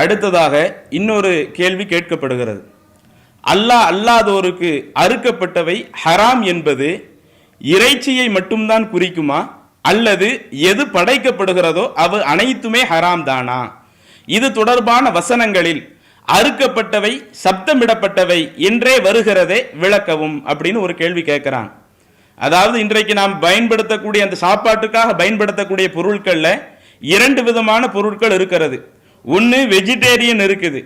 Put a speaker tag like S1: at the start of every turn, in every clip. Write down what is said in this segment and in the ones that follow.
S1: அடுத்ததாக இன்னொரு கேள்வி கேட்கப்படுகிறது. அல்லாஹ் அல்லாதோருக்கு அறுக்கப்பட்டவை ஹராம் என்பது இறைச்சியை மட்டும்தான் குறிக்குமா? அல்லது எது படைக்கப்படுகிறதோ அவை அனைத்துமே ஹராம் தானா? இது தொடர்பான வசனங்களில் அறுக்கப்பட்டவை சப்தமிடப்பட்டவை என்றே வருகிறதே விளக்கவும் அப்படின்னு ஒரு கேள்வி கேட்கிறாங்க அதாவது இன்றைக்கு நாம் பயன்படுத்தக்கூடிய அந்த சாப்பாட்டுக்காக பயன்படுத்தக்கூடிய பொருட்களில் இரண்டு விதமான பொருட்கள் இருக்கிறது. ஒன்று வெஜிடேரியன் இருக்குது.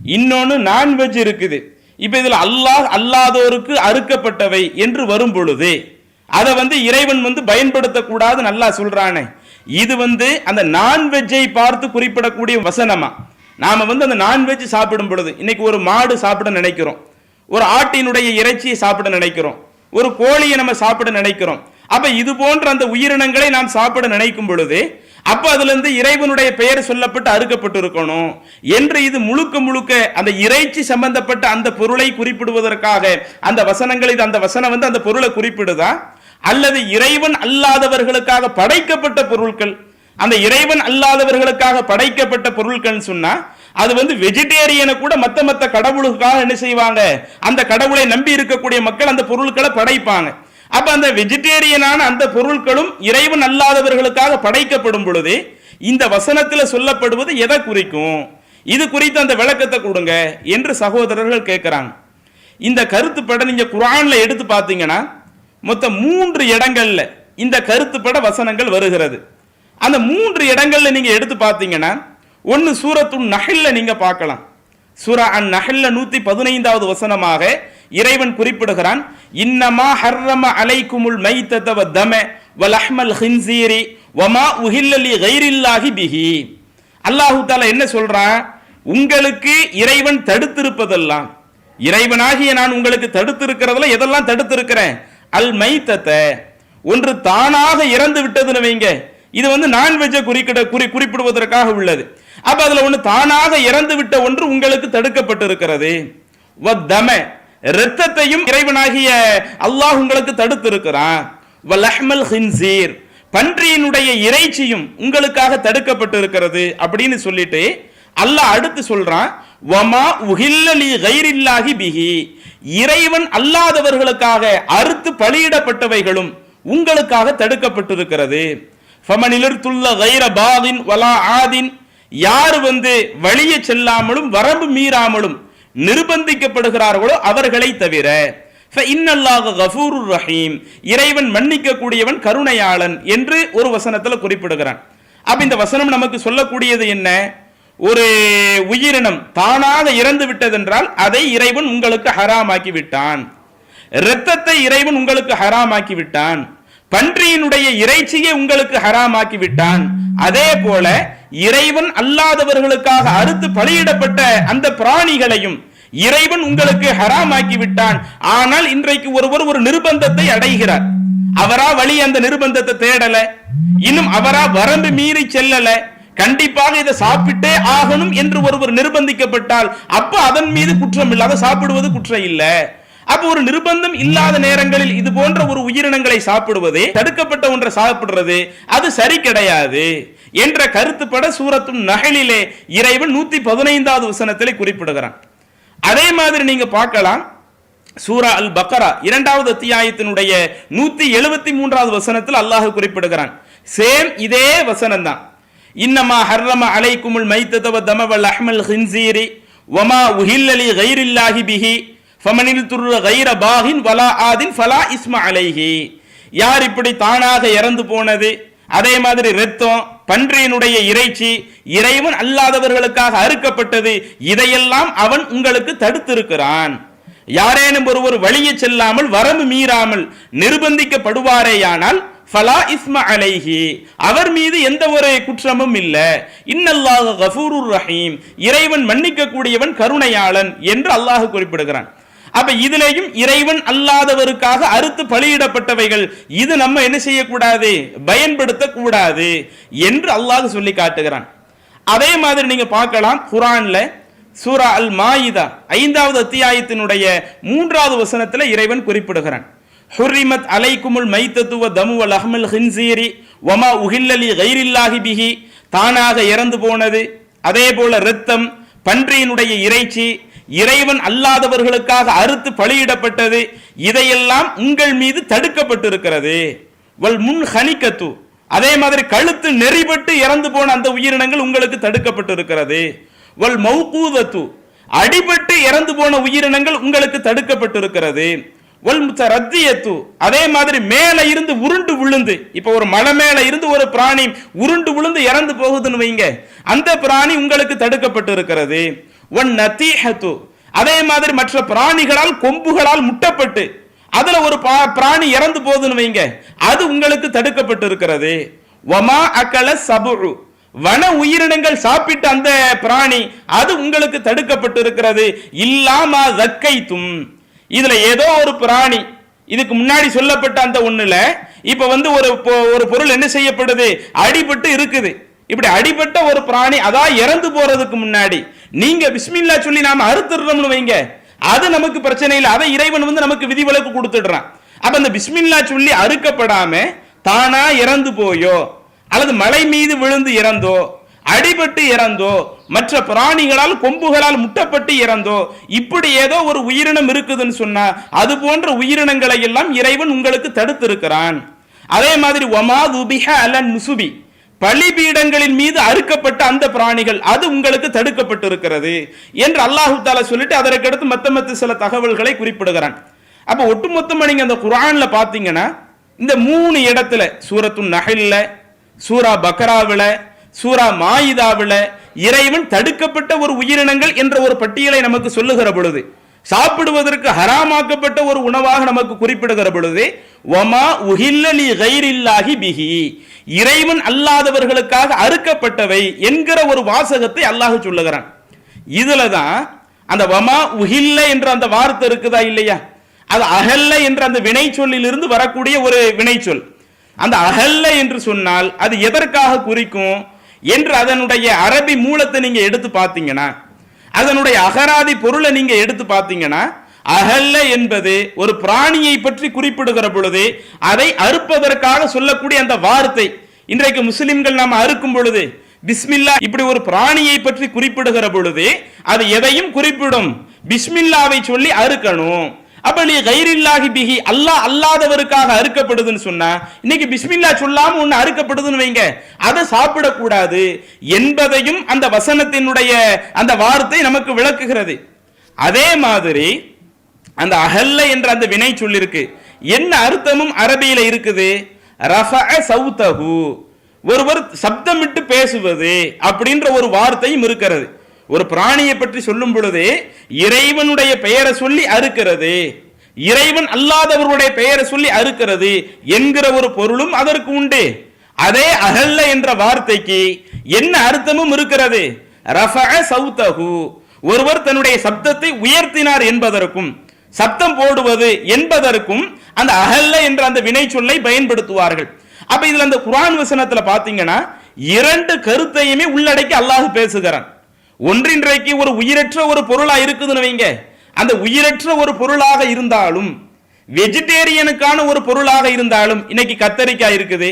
S1: இன்னொன்று நான்வெஜ் இருக்குது. இப்போ இதில் அல்லாஹ் அல்லாதோருக்கு அறுக்கப்பட்டவை என்று வரும் பொழுது அதை வந்து இறைவன் வந்து பயன்படுத்தக்கூடாது நல்லா சொல்கிறானே இது வந்து அந்த நான்வெஜ்ஜை பார்த்து குறிப்பிடக்கூடிய வசனமா? நாம் வந்து அந்த நான்வெஜ் சாப்பிடும் பொழுது இன்னைக்கு ஒரு மாடு சாப்பிட நினைக்கிறோம். ஒரு ஆட்டினுடைய இறைச்சியை சாப்பிட நினைக்கிறோம். ஒரு கோழியை நம்ம சாப்பிட நினைக்கிறோம். அப்போ இது போன்ற அந்த உயிரினங்களை நாம் சாப்பிட நினைக்கும் பொழுது அப்போ அதுல இருந்து இறைவனுடைய பெயர் சொல்லப்பட்டு அறுக்கப்பட்டு இருக்கணும் என்று இது முழுக்க முழுக்க அந்த இறைச்சி சம்பந்தப்பட்ட அந்த பொருளை குறிப்பிடுவதற்காக அந்த வசனங்கள் இது அந்த வசனம் வந்து அந்த பொருளை குறிப்பிடுதா? அல்லது இறைவன் அல்லாதவர்களுக்காக படைக்கப்பட்ட பொருட்கள் அந்த இறைவன் அல்லாதவர்களுக்காக படைக்கப்பட்ட பொருட்கள் சொன்னா அது வந்து வெஜிடேரியனை கூட மத்த மத்த கடவுளுக்காக என்ன செய்வாங்க? அந்த கடவுளை நம்பி இருக்கக்கூடிய மக்கள் அந்த பொருட்களை படைப்பாங்க. அப்ப அந்த வெஜிடேரியனான அந்த பொருட்களும் இறைவன் அல்லாதவர்களுக்காக படைக்கப்படும் பொழுது இந்த வசனத்தில் சொல்லப்படுவது எதை குறிக்கும்? இது குறித்து அந்த விளக்கத்தை கொடுங்க என்று சகோதரர்கள் கேட்குறாங்க இந்த கருத்துப்பட நீங்க குரான்ல எடுத்து பார்த்தீங்கன்னா மொத்தம் மூன்று இடங்கள்ல இந்த கருத்துப்பட வசனங்கள் வருகிறது. அந்த மூன்று இடங்கள்ல நீங்க எடுத்து பார்த்தீங்கன்னா ஒன்று சூரத்துன் நகல்ல நீங்க பார்க்கலாம். சூரா அந் நஹல்ல நூத்தி பதினைந்தாவது வசனமாக இறைவன் குறிப்பிடுகிறான் இன்னமா ஹர்ரம அலைக்குமுல் மைத்ததவ வ தம வலஹ்மல் ஹின்சீரி வமா உஹில்லலி கைரில்லாஹி பிஹி. அல்லாஹு தாலா என்ன சொல்றான் உங்களுக்கு இறைவன் தடுத்திருப்பதெல்லாம் இறைவனாகிய நான் உங்களுக்கு தடுத்திருக்கிறதுல எதெல்லாம் தடுத்திருக்கிறேன்? அல் மைத்தத்தை ஒன்று தானாக இறந்து விட்டதுன்னு வைங்க. இது வந்து நான்வெஜ்ஜை குறிக்கிட குறி குறிப்பிடுவதற்காக உள்ளது. அப்போ அதுல ஒன்று தானாக இறந்து விட்ட ஒன்று உங்களுக்கு தடுக்கப்பட்டிருக்கிறது. வத்தம இரத்தத்தையும் இறைவனாகிய அல்லாஹ் உங்களுக்கு தடுத்திருக்கிறான். வலஹ்மல் ஹின்சீர். பன்றியினுடைய இறைச்சியும் உங்களுக்காக தடுக்கப்பட்டு இருக்கிறது அப்படின்னு சொல்லிட்டு அல்லாஹ் அடுத்து சொல்றான் வமா உஹில்லலி கைரில்லாஹி பிஹி. இறைவன் அல்லாதவர்களுக்காக அறுத்து பலியிடப்பட்டவைகளும் உங்களுக்காக தடுக்கப்பட்டிருக்கிறது. ஃபமனிலிர் கைர பாதின் வலா ஆதின். யார் வந்து வழியே செல்லாமலும் வரம்பு மீறாமலும் நிர்பந்திக்கப்படுகிறார்களோ அவர்களை தவிர. ரஹீம். இறைவன் மன்னிக்க கூடியவன் கருணையாளன் என்று ஒரு வசனத்தில் குறிப்பிடுகிறான். அப்ப இந்த வசனம் நமக்கு சொல்லக்கூடியது என்ன? ஒரு உயிரினம் தானாக இறந்து விட்டதென்றால் அதை இறைவன் உங்களுக்கு ஹராமாக்கி விட்டான். இரத்தத்தை இறைவன் உங்களுக்கு ஹராமாக்கி விட்டான். பன்றியினுடைய இறைச்சியை உங்களுக்கு ஹராமாக்கி விட்டான். அதே போல இறைவன் அல்லாதவர்களுக்காக அறுத்து பலியிடப்பட்ட அந்த பிராணிகளையும் இறைவன் உங்களுக்கு ஹராமாக்கி விட்டான். ஆனால் இன்றைக்கு ஒருவர் ஒரு நிர்பந்தத்தை அடைகிறார். அவரா வழி அந்த நிர்பந்தத்தை தேடல. இன்னும் அவரா வரம்பு மீறி செல்லல. கண்டிப்பாக இதை சாப்பிட்டே ஆகணும் என்று ஒருவர் நிர்பந்திக்கப்பட்டால் அப்ப அதன் மீது குற்றம் இல்லாத சாப்பிடுவது குற்றம் இல்லை. அப்ப ஒரு நிர்பந்தம் இல்லாத நேரங்களில் இது போன்ற ஒரு உயிரினங்களை சாப்பிடுவது தடுக்கப்பட்ட ஒன்றை சாப்பிடுறது அது சரி கிடையாது என்ற கருத்துப்பட சூரத்தும் நகலிலே இறைவன் நூத்தி பதினைந்தாவது வசனத்திலே குறிப்பிடுகிறான். அதே மாதிரி நீங்க பார்க்கலாம். சூரா அல் பக்கரா இரண்டாவது அத்தியாயத்தினுடைய நூத்தி எழுபத்தி மூன்றாவது வசனத்தில் அல்லாஹ் குறிப்பிடுகிறான். சேம் இதே வசனம் தான் இன்னமா ஹர்ரம அலைக்குமுல் மைத்ததவ தமவல் அஹ்மல் ஹின்சீரி ஒமா உஹில்லலி கைரில்லாஹி பிஹி ஃபமனில் துர்ர கைர பாகின் வலா ஆதின் ஃபலா இஸ்ம அலைஹி. யார் இப்படி தானாக இறந்து போனது? அதே மாதிரி ரத்தம் பன்றியினுடைய இறைச்சி இறைவன் அல்லாதவர்களுக்காக அறுக்கப்பட்டது இதையெல்லாம் அவன் உங்களுக்கு தடுத்திருக்கிறான். யாரேனும் ஒருவர் வழியே செல்லாமல் வரம்பு மீறாமல் நிர்பந்திக்கப்படுவாரேயானால் ஃபலா இஸ்ம அலைஹி. அவர் மீது எந்த ஒரு குற்றமும் இல்ல. இன்னல்லாஹ் கஃபூருர் ரஹீம். இறைவன் மன்னிக்க கூடியவன் கருணையாளன் என்று அல்லாஹ் குறிப்பிடுகிறான். அப்ப இதுலையும் இறைவன் அல்லாதவருக்காக அறுத்து பலியிடப்பட்டவைகள். இது நம்ம என்ன செய்யக்கூடாது? பயன்படுத்த கூடாது என்று அல்லாஹ் சொல்லி காட்டுகிறான். அதே மாதிரி நீங்க பார்க்கலாம் குரான்ல சூரா அல் மாயிதா ஐந்தாவது அத்தியாயத்தினுடைய மூன்றாவது வசனத்துல இறைவன் குறிப்பிடுகிறான். ஹுரிமத் அலைக்குமுல் மைத்தத்துவ தமுவல் அஹ்மல் ஹின்சீரி ஒமா உஹில்லலி கைரில்லாஹி பிஹி. தானாக இறந்து போனது. அதே போல இரத்தம் பன்றியினுடைய இறைச்சி இறைவன் அல்லாதவர்களுக்காக அறுத்து பலியிடப்பட்டது இதையெல்லாம் உங்கள் மீது தடுக்கப்பட்டிருக்கிறது. வல் முன் ஹனிக்கத்து அதே மாதிரி கழுத்து நெறிபட்டு இறந்து போன அந்த உயிரினங்கள் உங்களுக்கு தடுக்கப்பட்டிருக்கிறது. வல் மௌகூதத்து. அடிபட்டு இறந்து போன உயிரினங்கள் உங்களுக்கு தடுக்கப்பட்டிருக்கிறது. வல் ரத்தியத்து அதே மாதிரி மேல இருந்து உருண்டு விழுந்து இப்ப ஒரு மலை மேல இருந்து ஒரு பிராணி உருண்டு விழுந்து இறந்து போகுதுன்னு வைங்க. அந்த பிராணி உங்களுக்கு தடுக்கப்பட்டு இருக்கிறது ஒன் நத்தீஹத்து. அதே மாதிரி மற்ற பிராணிகளால் கொம்புகளால் முட்டப்பட்டு அதுல ஒரு பிராணி இறந்து போகுதுன்னு வைங்க அது உங்களுக்கு தடுக்கப்பட்டு இருக்கிறது வமா அக்கல சபுரு வன உயிரினங்கள் சாப்பிட்ட அந்த பிராணி அது உங்களுக்கு தடுக்கப்பட்டு இருக்கிறது இல்லாம தக்கைத்தும். இதுல ஏதோ ஒரு பிராணி இதுக்கு முன்னாடி சொல்லப்பட்ட அந்த ஒண்ணுல இப்ப வந்து ஒரு ஒரு பொருள் என்ன செய்யப்படுது? அடிபட்டு இருக்குது. இப்படி அடிபட்ட ஒரு பிராணி அதான் இறந்து போறதுக்கு முன்னாடி நீங்க பிஸ்மில்லா சொல்லி நாம அறுத்துடுறோம்னு வைங்க. அது நமக்கு பிரச்சனை இல்லை. அதை இறைவன் வந்து நமக்கு விதிவிலக்கு கொடுத்துடுறான். அப்ப அந்த பிஸ்மில்லா சொல்லி அறுக்கப்படாம தானா இறந்து போயோ அல்லது மலை மீது விழுந்து இறந்தோ அடிபட்டு இறந்தோ மற்ற பிராணிகளால் கொம்புகளால் முட்டப்பட்டு இறந்தோ இப்படி ஏதோ ஒரு உயிரினம் இருக்குதுன்னு சொன்னா அது போன்ற உயிரினங்களை எல்லாம் இறைவன் உங்களுக்கு தடுத்திருக்கிறான். அதே மாதிரி ஒமா துபிஹ அலன் நுசுபி. பலிபீடங்களின் மீது அறுக்கப்பட்ட அந்த பிராணிகள் அது உங்களுக்கு தடுக்கப்பட்டு இருக்கிறது என்று அல்லாஹு தாலா சொல்லிட்டு அதற்கடுத்து மத்த மத்த சில தகவல்களை குறிப்பிடுகிறான். அப்போ ஒட்டுமொத்தமா நீங்க அந்த குரானில் பாத்தீங்கன்னா இந்த மூணு இடத்துல சூரத்து நகல்ல சூரா பக்ராவில் சூரா மாயிதாவில இறைவன் தடுக்கப்பட்ட ஒரு உயிரினங்கள் என்ற ஒரு பட்டியலை நமக்கு சொல்லுகிற பொழுது சாப்பிடுவதற்கு ஹராமாக்கப்பட்ட ஒரு உணவாக நமக்கு குறிப்பிடுகிற பொழுது ஒமா உஹில்லி கைரில்லாகி பிஹி. இறைவன் அல்லாதவர்களுக்காக அறுக்கப்பட்டவை என்கிற ஒரு வாசகத்தை அல்லாஹ் சொல்லுகிறான். இதுல தான் அந்த வமா உஹில்ல என்ற அந்த வார்த்தை இருக்குதா இல்லையா? அது அகல்ல என்ற அந்த வினைச்சொல்லிலிருந்து வரக்கூடிய ஒரு வினைச்சொல். அந்த அகல்ல என்று சொன்னால் அது எதற்காக குறிக்கும்? என்று அதனுடைய அரபி மூலத்தை நீங்க எடுத்து பார்த்தீங்கன்னா அதனுடைய அகராதி பொருளை நீங்க எடுத்து பார்த்தீங்கன்னா அகல்ல என்பது ஒரு பிராணியை பற்றி குறிப்பிடுகிற பொழுது அதை அறுப்பதற்காக சொல்லக்கூடிய அந்த வார்த்தை இன்றைக்கு முஸ்லிம்கள் நாம் அறுக்கும் பொழுது பிஸ்மில்லா இப்படி ஒரு பிராணியை பற்றி குறிப்பிடுகிற பொழுது அது எதையும் குறிப்பிடும். பிஸ்மில்லாவை சொல்லி அறுக்கணும். அப்படி கைரில்லாகி கைரில்லாஹி பிஹி அல்லாஹ் அல்லாதவருக்காக அறுக்கப்படுதுன்னு சொன்னா இன்னைக்கு பிஸ்மில்லா சொல்லாம ஒண்ணு அறுக்கப்படுதுன்னு வைங்க. அதை சாப்பிடக்கூடாது என்பதையும் அந்த வசனத்தினுடைய அந்த வார்த்தை நமக்கு விளக்குகிறது. அதே மாதிரி அந்த அகல்ல என்ற அந்த வினை சொல்லிருக்கு. என்ன அர்த்தமும் அரபியில இருக்குது? ரஃப சௌதஹு. ஒருவர் சப்தமிட்டு பேசுவது அப்படின்ற ஒரு வார்த்தையும் இருக்கிறது. ஒரு பிராணியை பற்றி சொல்லும் பொழுது இறைவனுடைய பெயரை சொல்லி அறுக்கிறது. இறைவன் அல்லாதவருடைய பெயரை சொல்லி அறுக்கிறது என்கிற ஒரு பொருளும் அதற்கு உண்டு. அதே அகல்ல என்ற வார்த்தைக்கு என்ன அர்த்தமும் இருக்கிறது? ரஃபஅ சௌதஹு ஒருவர் தன்னுடைய சப்தத்தை உயர்த்தினார் என்பதற்கும் சப்தம் போடுவது என்பதற்கும் அந்த அகல்ல என்ற அந்த வினை சொல்லை பயன்படுத்துவார்கள். அப்ப இதுல அந்த குரான் வசனத்துல பாத்தீங்கன்னா இரண்டு கருத்தையுமே உள்ளடக்கி அல்லாஹ் பேசுகிறான். ஒன்றின்றைக்கு ஒரு உயிரற்ற ஒரு பொருளாக இருக்குதுன்னு வைங்க. அந்த உயிரற்ற ஒரு பொருளாக இருந்தாலும் வெஜிடேரியனுக்கான ஒரு பொருளாக இருந்தாலும் இன்னைக்கு கத்தரிக்காய் இருக்குது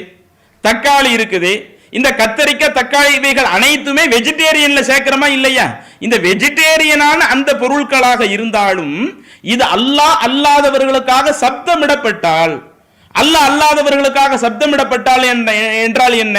S1: தக்காளி இருக்குது. இந்த கத்தரிக்காய் தக்காளி இவைகள் அனைத்துமே வெஜிடேரியன்ல சேர்க்கிறோமா இல்லையா? இந்த வெஜிடேரியனான அந்த பொருட்களாக இருந்தாலும் இது அல்லாஹ் அல்லாதவர்களுக்காக சப்தமிடப்பட்டால் அல்லாஹ் அல்லாதவர்களுக்காக சப்தமிடப்பட்டால் என்றால் என்ன?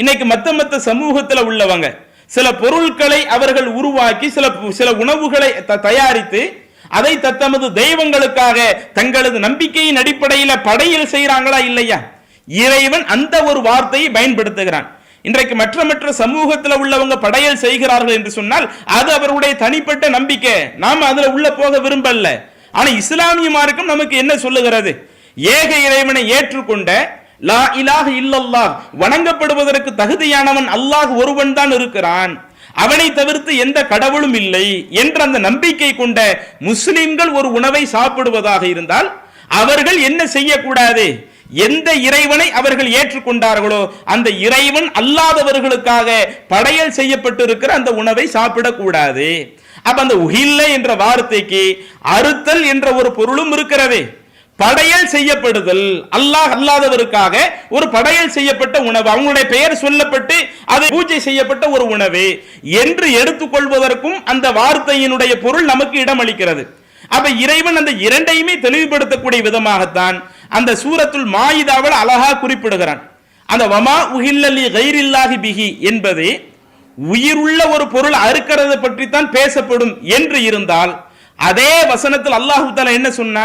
S1: இன்னைக்கு மத்த மத்த சமூகத்தில் உள்ளவங்க சில பொருட்களை அவர்கள் உருவாக்கி சில சில உணவுகளை த- தயாரித்து அதை தத்தமது தெய்வங்களுக்காக தங்களது நம்பிக்கையின் அடிப்படையில படையல் செய்கிறாங்களா இல்லையா? இறைவன் அந்த ஒரு வார்த்தையை பயன்படுத்துகிறான். இன்றைக்கு மற்ற மற்ற சமூகத்தில் உள்ளவங்க படையல் செய்கிறார்கள் என்று சொன்னால் அது அவருடைய தனிப்பட்ட நம்பிக்கை. நாம அதுல உள்ள போக விரும்பல. ஆனால் இஸ்லாமிய மார்க்கம் நமக்கு என்ன சொல்லுகிறது? ஏக இறைவனை ஏற்றுக்கொண்ட லா இலாக இல்லல்லாஹ். வணங்கப்படுவதற்கு தகுதியானவன் அல்லாஹ் ஒருவன் தான் இருக்கிறான். அவனை தவிர்த்து எந்த கடவுளும் இல்லை என்ற அந்த நம்பிக்கை கொண்ட முஸ்லிம்கள் ஒரு உணவை சாப்பிடுவதாக இருந்தால் அவர்கள் என்ன செய்யக்கூடாது? எந்த இறைவனை அவர்கள் ஏற்றுக்கொண்டார்களோ அந்த இறைவன் அல்லாதவர்களுக்காக படையல் செய்யப்பட்டிருக்கிற அந்த உணவை சாப்பிடக்கூடாது. அப்ப அந்த உஹில்ல என்ற வார்த்தைக்கு அறுத்தல் என்ற ஒரு பொருளும் இருக்கிறது. படையல் செய்யப்படுதல். அல்லாஹ் அல்லாதவருக்காக ஒரு படையல் செய்யப்பட்ட உணவு. அவங்களுடைய பெயர் சொல்லப்பட்டு அது பூஜை செய்யப்பட்ட ஒரு உணவு. என்று எடுத்துக்கொள்வதற்கும் அந்த வார்த்தையினுடைய பொருள் நமக்கு இடமளிக்கிறது. அப்ப இறைவன் அந்த இரண்டையுமே தெளிவுபடுத்தக்கூடிய விதமாகத்தான் அந்த சூரத்துள் மாயிதாவில் அழகா குறிப்பிடுகிறான். அந்த வமா உஹில்லலி கைரில்லாஹி பிகி என்பது உயிருள்ள ஒரு பொருள் அறுக்கிறது பற்றித்தான் பேசப்படும் என்று இருந்தால் அதே வசனத்தில் அல்லாஹு தாலா என்ன சொன்னா?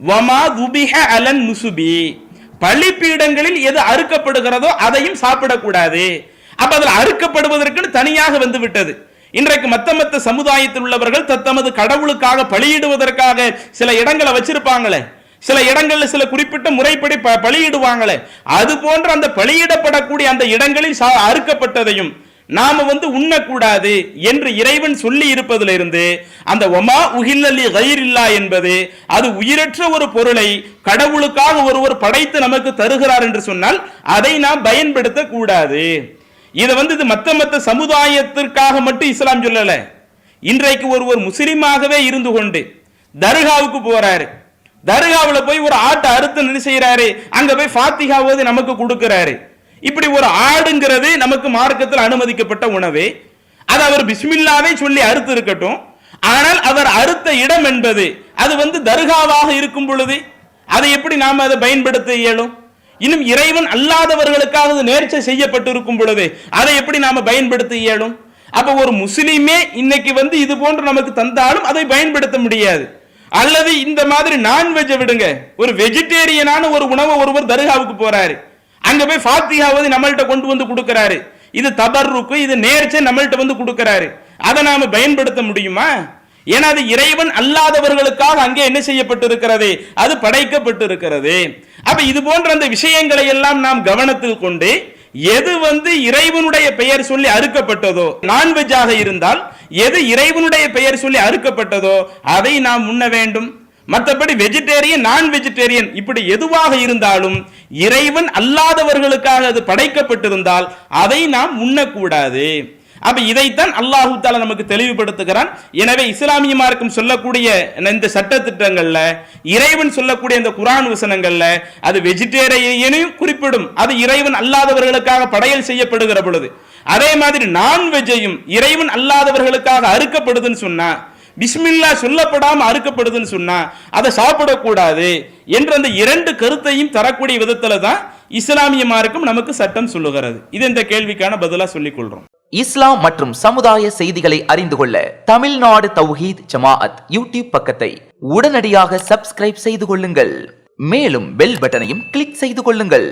S1: வமா துபிஹ அலன் நுசுபி. பள்ளிப்பீடங்களில் எது அறுக்கப்படுகிறதோ அதையும் சாப்பிடக்கூடாது. அப்ப அதில் அறுக்கப்படுவதற்குன்னு தனியாக வந்து விட்டது. இன்றைக்கு மத்த மத்த சமுதாயத்தில் உள்ளவர்கள் தத்தமது கடவுளுக்காக பலியிடுவதற்காக சில இடங்களை வச்சிருப்பாங்களே. சில இடங்கள்ல சில குறிப்பிட்ட முறைப்படி ப- பலியிடுவாங்களே. அது போன்ற அந்த பலியிடப்படக்கூடிய அந்த இடங்களில் சா- அறுக்கப்பட்டதையும் நாம வந்து உண்ணக்கூடாது என்று இறைவன் சொல்லி இருப்பதிலிருந்து அந்த ஒமா உகில்லி கயிரில்லா என்பது அது உயிரற்ற ஒரு பொருளை கடவுளுக்காக ஒருவர் படைத்து நமக்கு தருகிறார் என்று சொன்னால் அதை நாம் பயன்படுத்த கூடாது இதை வந்து இது மத்த மத்த சமுதாயத்திற்காக மட்டும் இஸ்லாம் சொல்லல. இன்றைக்கு ஒருவர் முஸ்லிமாகவே இருந்து கொண்டு தர்காவுக்கு போறாரு. தர்காவில் போய் ஒரு ஆட்டை அறுத்து என்ன செய்யறாரு அங்க போய் ஃபாத்திகாவது நமக்கு கொடுக்கிறாரு. இப்படி ஒரு ஆடுங்கிறது நமக்கு மார்க்கத்தில் அனுமதிக்கப்பட்ட உணவு. அது அவர் பிஸ்மில்லாவே சொல்லி அறுத்து இருக்கட்டும். ஆனால் அவர் அறுத்த இடம் என்பது அது வந்து தர்காவாக இருக்கும் பொழுது அதை எப்படி நாம் அதை பயன்படுத்த இயலும்? இன்னும் இறைவன் அல்லாதவர்களுக்காக அது நேர்ச்சை செய்யப்பட்டு இருக்கும் பொழுது அதை எப்படி நாம பயன்படுத்த இயலும்? அப்ப ஒரு முஸ்லீமே இன்னைக்கு வந்து இது போன்று நமக்கு தந்தாலும் அதை பயன்படுத்த முடியாது. அல்லது இந்த மாதிரி நான்வெஜ்ஜை விடுங்க. ஒரு வெஜிடேரியனான ஒரு உணவை ஒருவர் தர்காவுக்கு போறாரு. அங்க போய் ஃபாத்தியாவது நம்மள்ட்ட கொண்டு வந்து கொடுக்கறாரு. இது தபர்ருக்கு இது நேர்ச்சை நம்மள்ட்ட வந்து கொடுக்கறாரு. அதை நாம பயன்படுத்த முடியுமா? ஏன்னா அது இறைவன் அல்லாதவர்களுக்காக அங்கே என்ன செய்யப்பட்டிருக்கிறது? அது படைக்கப்பட்டு இருக்கிறது அப்ப இது போன்ற அந்த விஷயங்களை எல்லாம் நாம் கவனத்தில் கொண்டு எது வந்து இறைவனுடைய பெயர் சொல்லி அறுக்கப்பட்டதோ நான்வெஜ்ஜாக இருந்தால் எது இறைவனுடைய பெயர் சொல்லி அறுக்கப்பட்டதோ அதை நாம் உண்ண வேண்டும். மற்றபடி வெஜிடேரியன் நான் வெஜிடேரியன் இப்படி எதுவாக இருந்தாலும் இறைவன் அல்லாதவர்களுக்காக அது படைக்கப்பட்டிருந்தால் அதை நாம் உண்ணக்கூடாது. அப்ப இதைத்தான் அல்லாஹு தாலா நமக்கு தெளிவுபடுத்துகிறான். எனவே இஸ்லாமிய மார்க்கம் சொல்லக்கூடிய இந்த சட்ட திட்டங்கள்ல இறைவன் சொல்லக்கூடிய இந்த குரான் வசனங்கள்ல அது வெஜிடேரியனையும் குறிப்பிடும். அது இறைவன் அல்லாதவர்களுக்காக படையல் செய்யப்படுகிற பொழுது. அதே மாதிரி நான்வெஜ்ஜையும் இறைவன் அல்லாதவர்களுக்காக அறுக்கப்படுதுன்னு சொன்னா பிஸ்மில்லா சொல்லப்படாமல் அறுக்கப்படுதுன்னு சொன்னா அதை சாப்பிடக்கூடாது என்ற அந்த இரண்டு கருத்தையும் தரக்கூடிய விதத்துல தான் இஸ்லாமிய மார்க்கம் நமக்கு சட்டம் சொல்லுகிறது. இது இந்த கேள்விக்கான பதிலாக சொல்லிக் கொள்றோம்.
S2: இஸ்லாம் மற்றும் சமுதாய செய்திகளை அறிந்து கொள்ள தமிழ்நாடு தௌஹீத் ஜமாஅத் யூடியூப் பக்கத்தை உடனடியாக சப்ஸ்கிரைப் செய்து கொள்ளுங்கள். மேலும் பெல் பட்டனையும் கிளிக் செய்து கொள்ளுங்கள்.